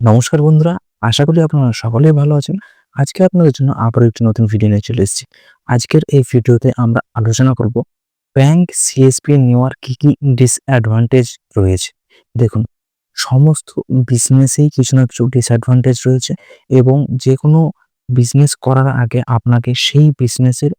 নমস্কার বন্ধুরা, আশা করি আপনারা সকলেই ভালো আছেন। আজকে আপনাদের জন্য আবারও একটি নতুন ভিডিও নিয়ে চলে এসেছি। আজকের এই ভিডিওতে আমরা আলোচনা করব ব্যাংক সিএসপি নেওয়ার কি কি ডিসঅ্যাডভান্টেজ রয়েছে। দেখুন, সমস্ত বিজনেসেই কিছু না কিছু ডিসঅ্যাডভান্টেজ রয়েছে এবং যে কোনো বিজনেস করার আগে আপনাকে সেই বিজনেসের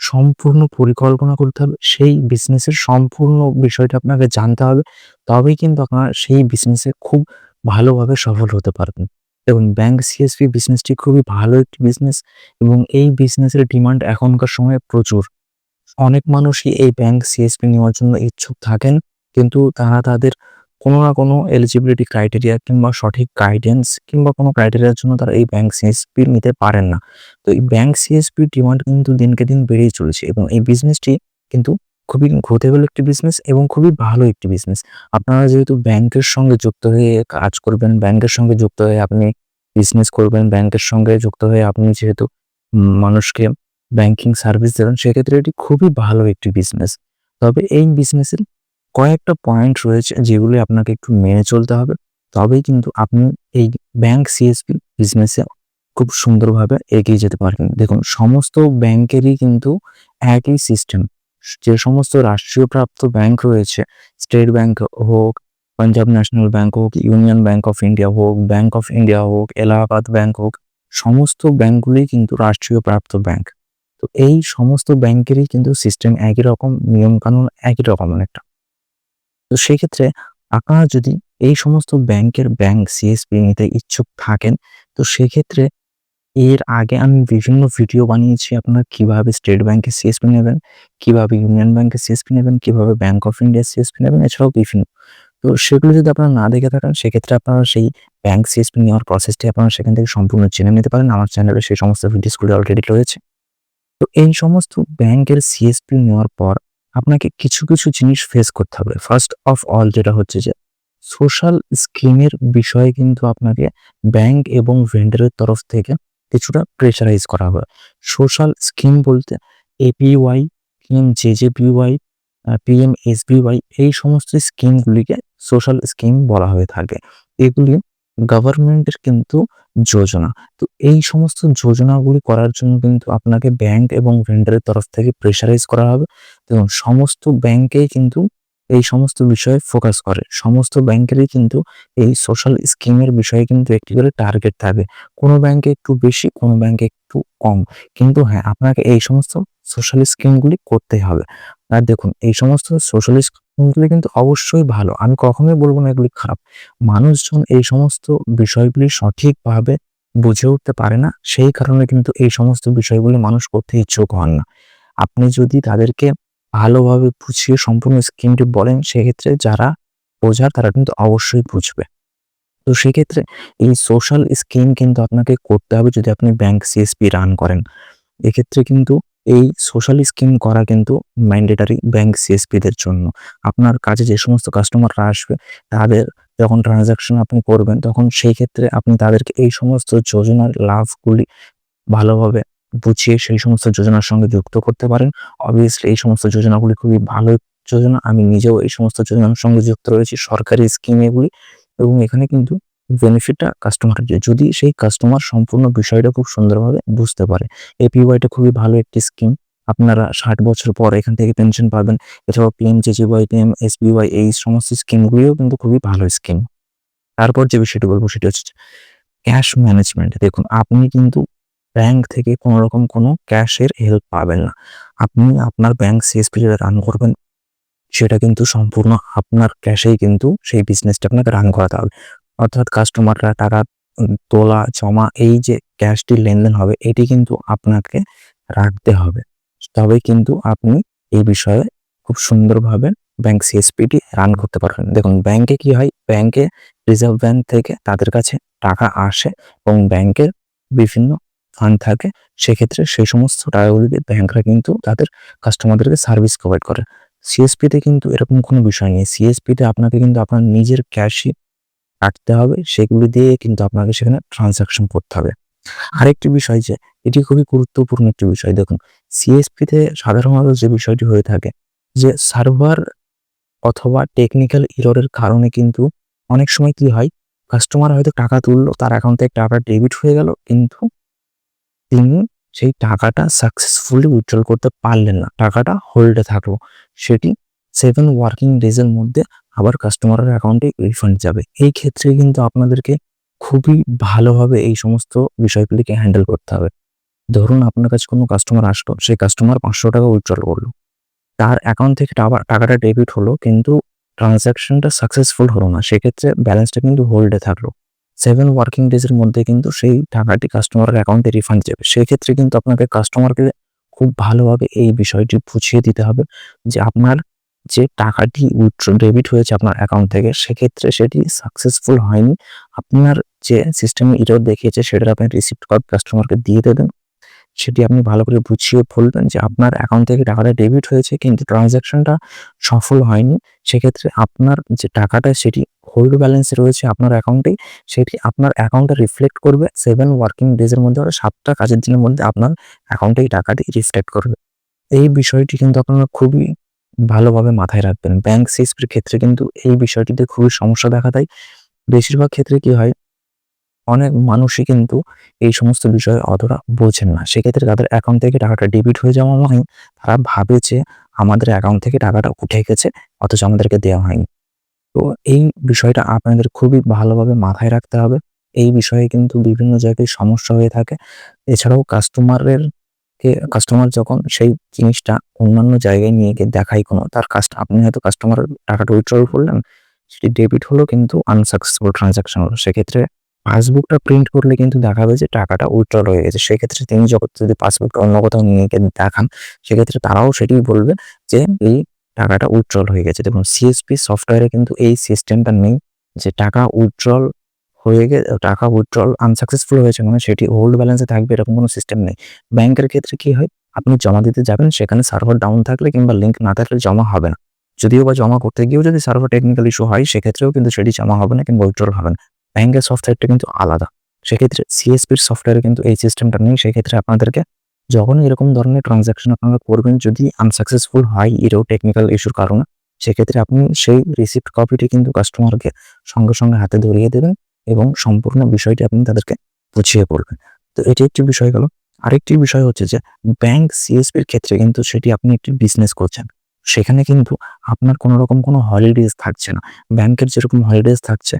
সম্পূর্ণ পরিকল্পনা করতে হবে, সেই বিজনেসের সম্পূর্ণ বিষয়টা আপনাকে জানতে হবে। তবেই কিন্তু আপনার সেই বিজনেসে খুব ভালোভাবে সফল হতে পারবেন। এবং ব্যাংক সিএসপি বিজনেসটি খুবই ভালো একটি বিজনেস এবং এই বিজনেসের ডিমান্ড এখনকার সময়ে প্রচুর। অনেক মানুষই এই ব্যাংক সিএসপি নেওয়ার জন্য ইচ্ছুক থাকেন, কিন্তু তারা তাদের কোনো না কোনো এলিজিবিলিটি ক্রাইটেরিয়া কিংবা সঠিক গাইডেন্স কিংবা কোনো ক্রাইটেরিয়ার জন্য তারা এই ব্যাংক সিএসপি নিতে পারেন না। তো এই ব্যাংক সিএসপি ডিমান্ড কিন্তু দিনকে দিন বেড়েই চলেছে এবং এই বিজনেসটি কিন্তু খুবই গ্রোথেবল একটি বিজনেস এবং খুবই ভালো একটি বিজনেস আপনারা যেহেতু ব্যাংকের সঙ্গে যুক্ত হয়ে কাজ করবেন, ব্যাংকের সঙ্গে যুক্ত হয়ে আপনি বিজনেস করবেন, ব্যাংকের সঙ্গে যুক্ত হয়ে আপনি যেহেতু মানুষকে ব্যাংকিং সার্ভিস দেবেন, সেক্ষেত্রে এটি খুবই ভালো একটি বিজনেস তবে এই বিজনেসের কয়েকটা পয়েন্ট রয়েছে যেগুলি আপনাকে একটু মেনে চলতে হবে। তবেই কিন্তু আপনি এই ব্যাংক সিএসপি বিজনেসে খুব সুন্দরভাবে এগিয়ে যেতে পারবেন। দেখুন, সমস্ত ব্যাংকেরই কিন্তু একই সিস্টেম যে সমস্ত রাষ্ট্রীয় প্রাপ্ত ব্যাংক রয়েছে স্টেট ব্যাংক হোক পাঞ্জাব ন্যাশনাল ব্যাংক হোক ইউনিয়ন ব্যাংক অফ ইন্ডিয়া হোক ব্যাংক অফ ইন্ডিয়া হোক এলাহাবাদ ব্যাংক হোক, সমস্ত ব্যাংকগুলি কিন্তু রাষ্ট্রীয় প্রাপ্ত ব্যাংক তো এই সমস্ত ব্যাংকেরই কিন্তু সিস্টেম একই রকম নিয়ম কানুন একই রকম অনেকটা তো সেক্ষেত্রে আপনারা যদি এই সমস্ত ব্যাংকের ব্যাংক সিএসপি নিতে ইচ্ছুক থাকেন, তো সেক্ষেত্রে এর আগে আমি বিভিন্ন ভিডিও বানিয়েছি আপনার কীভাবে স্টেট ব্যাংকে সিএসপি নেবেন, কীভাবে ইউনিয়ন ব্যাংকে সিএসপি নেবেন, কীভাবে ব্যাংক অফ ইন্ডিয়া সিএসপি নেবেন, এছাড়াও বিভিন্ন। তো সেগুলো যদি আপনারা না দেখে থাকেন, সেক্ষেত্রে আপনারা সেই ব্যাংক সিএসপি নেওয়ার প্রসেসটি আপনারা সেখান থেকে সম্পূর্ণ জেনে নিতে পারেন। আমার চ্যানেলে সেই সমস্ত ভিডিওসগুলো অলরেডি রয়েছে। তো এই সমস্ত ব্যাংকের সিএসপি নেওয়ার পর আপনাকে কিছু কিছু জিনিস ফেস করতে হবে। ফার্স্ট অফ অল যেটা হচ্ছে যে সোশ্যাল স্কিমের বিষয়ে কিন্তু আপনাকে ব্যাংক এবং ভেন্ডারের তরফ থেকে কিছুটা প্রেশারাইজ করা হবে। সোশ্যাল স্কিম বলতে APY PM JJPY PM SBY এই সমস্ত স্কিমগুলিকে সোশ্যাল স্কিম বলা হয়ে থাকে। এগুলি গভর্নমেন্টের কিন্তু যোজনা। তো এই সমস্ত যোজনাগুলি করার জন্য কিন্তু আপনাকে ব্যাংক এবং ভেন্ডারের তরফ থেকে প্রেশারাইজ করা হবে। এবং সমস্ত ব্যাংকেই কিন্তু এই সমস্ত বিষয়ে ফোকাস করে। সমস্ত ব্যাংকেরই কিন্তু এই সোশ্যাল স্কিমের বিষয়ে কিন্তু একটি করে টার্গেট থাকে। কোনো ব্যাংকে একটু বেশি, কোনো ব্যাংকে একটু কম। কিন্তু হ্যাঁ আপনাকে এই সমস্ত সোশ্যাল স্কিমগুলি করতেই হবে। আর দেখুন, এই সমস্ত সোশ্যাল স্কিমগুলি কিন্তু অবশ্যই ভালো। আমি কখনোই বলব না এগুলি খারাপ। মানুষজন এই সমস্ত বিষয়গুলি সঠিকভাবে বুঝে উঠতে পারে না। সেই কারণে কিন্তু এই সমস্ত বিষয়গুলি মানুষ করতে ইচ্ছুক হন না। আপনি যদি তাদেরকে ভালোভাবে বুঝিয়ে সম্পূর্ণ স্কিমটি বলেন, সেক্ষেত্রে যারা বোঝার তারা কিন্তু অবশ্যই বুঝবে। তো সেক্ষেত্রে এই সোশ্যাল স্কিম কিন্তু আপনাকে করতে হবে যদি আপনি ব্যাংক সিএসপি রান করেন। এক্ষেত্রে কিন্তু এই সোশ্যাল স্কিম করা কিন্তু ম্যান্ডেটারি ব্যাংক সিএসপিদের জন্য। আপনার কাছে যে সমস্ত কাস্টমাররা আসবে, তাদের যখন ট্রানজাকশন আপনি করবেন, তখন সেই ক্ষেত্রে আপনি তাদেরকে এই সমস্ত যোজনার লাভগুলি ভালোভাবে বুঝিয়ে সেই সমস্ত যোজনার সঙ্গে যুক্ত করতে পারেন। অবভিয়াসলি এই সমস্ত যোজনাগুলি খুবই ভালো যোজনা। আমি নিজেও এই সমস্ত যোজনার সঙ্গে যুক্ত রয়েছি সরকারি স্কিম এগুলি এবং এখানে কিন্তু বেনিফিটটা কাস্টমারের যদি সেই কাস্টমার সম্পূর্ণ বিষয়টা খুব সুন্দরভাবে বুঝতে পারে। এপিওয়াইটা খুবই ভালো একটি স্কিম আপনারা ষাট বছর পর এখান থেকে পেনশন পাবেন। এছাড়াও পিএম জেজিওয়াই পিএম এসবিওয়াই এই সমস্ত স্কিমগুলিও কিন্তু খুবই ভালো স্কিম তারপর যে বিষয়টি বলব সেটি হচ্ছে ক্যাশ ম্যানেজমেন্ট দেখুন, আপনি কিন্তু ব্যাংক থেকে কোনো রকম কোনো ক্যাশের হেল্প পাবেন না। আপনি আপনার ব্যাংক সিএসপি যেটা রান করবেন, সেটা কিন্তু সম্পূর্ণ আপনার ক্যাশেই কিন্তু সেই বিজনেসটা আপনাকে রান করাতে হবে। অর্থাৎ কাস্টমাররা টাকা তোলা, জমা, এই যে ক্যাশটি লেনদেন হবে, এটি কিন্তু আপনাকে রাখতে হবে। তবে কিন্তু আপনি এই বিষয়ে খুব সুন্দরভাবে ব্যাংক সিএসপিটি রান করতে পারবেন। দেখুন, ব্যাংকে কি হয়? ব্যাংকে রিজার্ভ ব্যাংক থেকে তাদের কাছে টাকা আসে এবং ব্যাংকের বিভিন্ন ফান্ড থাকে, সেক্ষেত্রে সেই সমস্ত টাকাগুলিকে ব্যাংকরা কিন্তু তাদের কাস্টমারদেরকে সার্ভিস প্রোভাইড করে। সিএসপিতে কিন্তু এরকম কোনো বিষয় নেই। সিএসপিতে আপনাকে কিন্তু আপনার নিজের ক্যাশই কাটতে হবে, সেগুলি দিয়ে কিন্তু আপনাকে সেখানে ট্রানজাকশন করতে হবে। আরেকটি বিষয় যে, এটি খুবই গুরুত্বপূর্ণ একটি বিষয়। দেখুন সিএসপিতে সাধারণত যে বিষয়টি হয়ে থাকে, যে সার্ভার অথবা টেকনিক্যাল ইররের কারণে কিন্তু অনেক সময় কি হয় কাস্টমার হয়তো টাকা তুললো, তার অ্যাকাউন্ট টাকা ডেবিট হয়ে গেল, কিন্তু তিনি সেই টাকাটা সাকসেসফুলি উইথড্রল করতে পারলেন না। টাকাটা হোল্ডে থাকল। সেটি সেভেন ওয়ার্কিং ডেজের মধ্যে আবার কাস্টমারের অ্যাকাউন্টে রিফান্ড যাবে। এই ক্ষেত্রে কিন্তু আপনাদেরকে খুবই ভালোভাবে এই সমস্ত বিষয়গুলিকে হ্যান্ডেল করতে হবে। ধরুন আপনার কাছে কোনো কাস্টমার আসলো, সেই কাস্টমার পাঁচশো টাকা উইথড্রল করল। তার অ্যাকাউন্ট থেকে টাকা- টাকাটা ডেবিট হলো, কিন্তু ট্রানজ্যাকশনটা সাকসেসফুল হলো না। সেক্ষেত্রে ব্যালেন্সটা কিন্তু হোল্ডে থাকল। সেভেন ওয়ার্কিং ডেজের মধ্যে কিন্তু সেই টাকাটি কাস্টমারের অ্যাকাউন্টে রিফান্ড যাবে সেক্ষেত্রে কিন্তু আপনাকে কাস্টমারকে খুব ভালোভাবে এই বিষয়টি বুঝিয়ে দিতে হবে যে আপনার যে টাকাটি উইথড্র ডেবিট হয়েছে আপনার অ্যাকাউন্ট থেকে, সেক্ষেত্রে সেটি সাকসেসফুল হয়নি। আপনার যে সিস্টেমে এরর দেখিয়েছে, সেটার আপনি রিসিপ্ট কপি কাস্টমারকে দিয়ে দেবেন। সেটি আপনি ভালো করে বুঝিয়ে বলবেন যে আপনার অ্যাকাউন্ট থেকে টাকাটা ডেবিট হয়েছে, কিন্তু ট্রানজ্যাকশনটা সফল হয়নি। সেক্ষেত্রে আপনার যে টাকাটা, সেটি হোল্ড ব্যালেন্সে রয়েছে আপনার অ্যাকাউন্টেই সেটি আপনার অ্যাকাউন্টে রিফ্লেক্ট করবে সেভেন ওয়ার্কিং ডেজের মধ্যে অর্থাৎ সাতটা কাজের দিনের মধ্যে আপনার অ্যাকাউন্টে এই টাকাটি রিফ্লেক্ট করবে। এই বিষয়টি কিন্তু আপনারা খুবই ভালোভাবে মাথায় রাখবেন। ব্যাংক সিএসপির ক্ষেত্রে কিন্তু এই বিষয়টিতে খুবই সমস্যা দেখা দেয়। বেশিরভাগ ক্ষেত্রে কি হয়, অনেক মানুষই কিন্তু এই সমস্ত বিষয়ে অতটা বোঝেন না। সেক্ষেত্রে তাদের অ্যাকাউন্ট থেকে টাকাটা ডেবিট হয়ে যাওয়া মানে তারা ভাবে যে আমাদের অ্যাকাউন্ট থেকে টাকাটা উঠে গেছে, অথচ আমাদেরকে দেওয়া হয়নি। তো এই বিষয়টা আপনাদের খুবই ভালোভাবে মাথায় রাখতে হবে। এই বিষয়ে কিন্তু বিভিন্ন জায়গায় সমস্যা হয়ে থাকে। এছাড়াও কাস্টমারের কে কাস্টমার যখন সেই জিনিসটা অন্যান্য জায়গায় নিয়ে গিয়ে দেখায় কোনো, তার কাস্ট আপনি হয়তো কাস্টমারের টাকাটা উইথড্রল করলেন, সেটি ডেবিট হলো কিন্তু আনসাকসেসফুল ট্রানজাকশন হলো। সেক্ষেত্রে পাসবুকটা প্রিন্ট করলে কিন্তু দেখাবে যে টাকাটা উইথড্রল হয়ে গেছে। সেক্ষেত্রে তিনি যখন যদি পাসবুকটা অন্য কোথাও নিয়ে গিয়ে দেখান, সেক্ষেত্রে তারাও সেটি বলবে যে এই টাকাটা উইথড্রল হয়ে গেছে। দেখুন সিএসপি সফটওয়্যারে কিন্তু এই সিস্টেমটা নেই যে টাকা উইথড্রল হয়ে গে, টাকা উইথড্রল আনসাকসেসফুল হয়েছে মানে সেটি হোল্ড ব্যালেন্সে থাকবে এরকম কোনো সিস্টেম নেই। ব্যাংকের ক্ষেত্রে কি হয়? আপনি জমা দিতে যাবেন, সেখানে সার্ভার ডাউন থাকলে কিংবা লিঙ্ক না থাকলে জমা হবে না। যদিও বা জমা করতে গিয়েও যদি সার্ভার টেকনিক্যাল ইস্যু হয়, সেক্ষেত্রেও কিন্তু সেটি জমা হবে না কিংবা উইথড্রল হবে না। ব্যাংকের সফটওয়্যারটা কিন্তু আলাদা। সেক্ষেত্রে সিএসপির সফটওয়্যারে কিন্তু এই সিস্টেমটা নেই, সেক্ষেত্রে আপনাদেরকে যখন এরকম ধরনের ট্রানজাকশন আপনারা করবেন, যদি আনসাকসেসফুল হয় এরও টেকনিক্যাল ইস্যুর কারণে, সেক্ষেত্রে আপনি সেই রিসিপ্ট কপিটি কিন্তু কাস্টমারকে সঙ্গে সঙ্গে হাতে ধরিয়ে দেবেন এবং সম্পূর্ণ বিষয়টি আপনি তাদেরকে বুঝিয়ে বলবেন। তো এটি একটি বিষয় গেল। আরেকটি বিষয় হচ্ছে যে ব্যাংক সিএসপির ক্ষেত্রে কিন্তু সেটি আপনি একটি বিজনেস করছেন। সেখানে কিন্তু আপনার কোনো রকম কোনো হলিডেজ থাকছে না। ব্যাংকের যেরকম হলিডেজ থাকছে,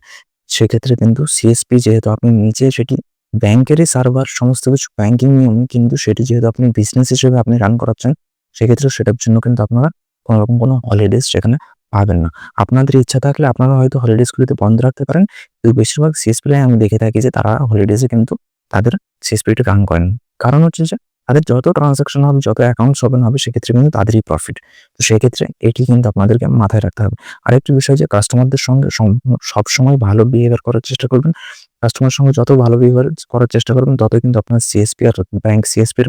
সেক্ষেত্রে কিন্তু সিএসপি যেহেতু আপনি নিজে সেটি ব্যাংকেরই সার্ভার সমস্ত কিছু ব্যাংকিং নিয়ম, কিন্তু সেটি যেহেতু আপনি বিজনেস হিসেবে আপনি রান করাচ্ছেন সেক্ষেত্রে সেটার জন্য কিন্তু আপনারা কোনো রকম কোনো হলিডেজ সেখানে পাবেন না। আপনাদের ইচ্ছা থাকলে আপনারা হয়তো হলিডেজগুলিতে বন্ধ রাখতে পারেন, কিন্তু বেশিরভাগ সিএসপি আমি দেখে থাকি যে তারা হলিডেজে কিন্তু তাদের সিএসপিটা রান করেন। কারণ হচ্ছে যে তাদের যত ট্রানজাকশন হবে, যত অ্যাকাউন্টস ওপেন হবে, সেক্ষেত্রে কিন্তু তাদেরই প্রফিট তো সেক্ষেত্রে এটি কিন্তু আপনাদেরকে মাথায় রাখতে হবে। আরেকটি বিষয় যে কাস্টমারদের সঙ্গে সম- সবসময় ভালো বিহেভিয়ার করার চেষ্টা করবেন কাস্টমার সঙ্গে যত ভালো বিহেভিয়ার করার চেষ্টা করবেন, তত কিন্তু আপনার সিএসপি আর ব্যাংক সিএসপির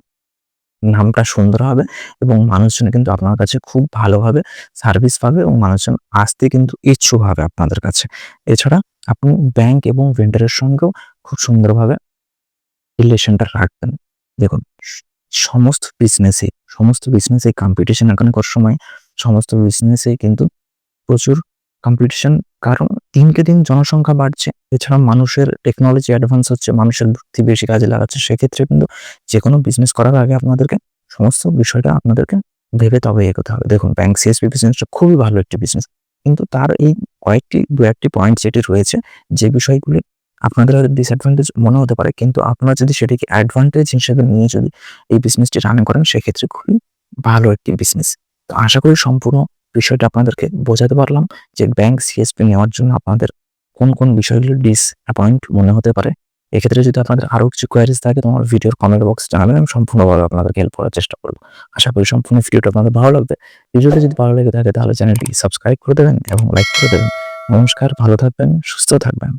নামটা সুন্দর হবে এবং মানুষজন কিন্তু আপনার কাছে খুব ভালোভাবে সার্ভিস পাবে এবং মানুষজন আসতে কিন্তু ইচ্ছুক হবে আপনাদের কাছে। এছাড়া আপনি ব্যাংক এবং ভেন্ডারের সঙ্গেও খুব সুন্দরভাবে রিলেশনটা রাখবেন। দেখুন, সমস্ত বিজনেসে সমস্ত বিজনেসে কম্পিটিশন এখনকার সময় সমস্ত বিজনেসে কিন্তু প্রচুর কম্পিটিশন কারণ দিনকে দিন জনসংখ্যা বাড়ছে। এছাড়া মানুষের টেকনোলজি অ্যাডভান্স হচ্ছে, মানুষের বুদ্ধি বেশি কাজে লাগাচ্ছে, সেক্ষেত্রে কিন্তু যে কোনো বিজনেস করার আগে আপনাদেরকে সমস্ত বিষয়টা আপনাদেরকে ভেবে তবে এগোতে হবে। দেখুন ব্যাংক সিএসপি বিজনেসটা খুবই ভালো একটি বিজনেস কিন্তু তার এই কয়েকটি দু একটি পয়েন্ট যেটি রয়েছে, যে বিষয়গুলি আপনাদের ডিসঅ্যাডভান্টেজ মনে হতে পারে, কিন্তু আপনারা যদি সেটিকে অ্যাডভান্টেজ হিসেবে নিয়ে যদি এই বিজনেসটি রান করেন, সেক্ষেত্রে খুবই ভালো একটি বিজনেস তো আশা করি সম্পূর্ণ বিষয়টা আপনাদেরকে বোঝাতে পারলাম, যে ব্যাংক সিএসপি নেওয়ার জন্য আপনাদের কোন কোন বিষয়গুলো ডিসঅ্যাপয়েন্ট মনে হতে পারে, এক্ষেত্রে যদি আপনাদের আরও কিছু কোয়ারিজ থাকে, তোমার ভিডিওর কমেন্ট বক্স জানাবেন, আমি সম্পূর্ণভাবে আপনাদেরকে হেল্প করার চেষ্টা করব। আশা করি সম্পূর্ণ ভিডিওটা আপনাদের ভালো লাগবে। ভিডিওটা যদি ভালো লেগে থাকে, তাহলে চ্যানেলটি সাবস্ক্রাইব করে দেবেন এবং লাইক করে দেবেন। নমস্কার, ভালো থাকবেন, সুস্থ থাকবেন।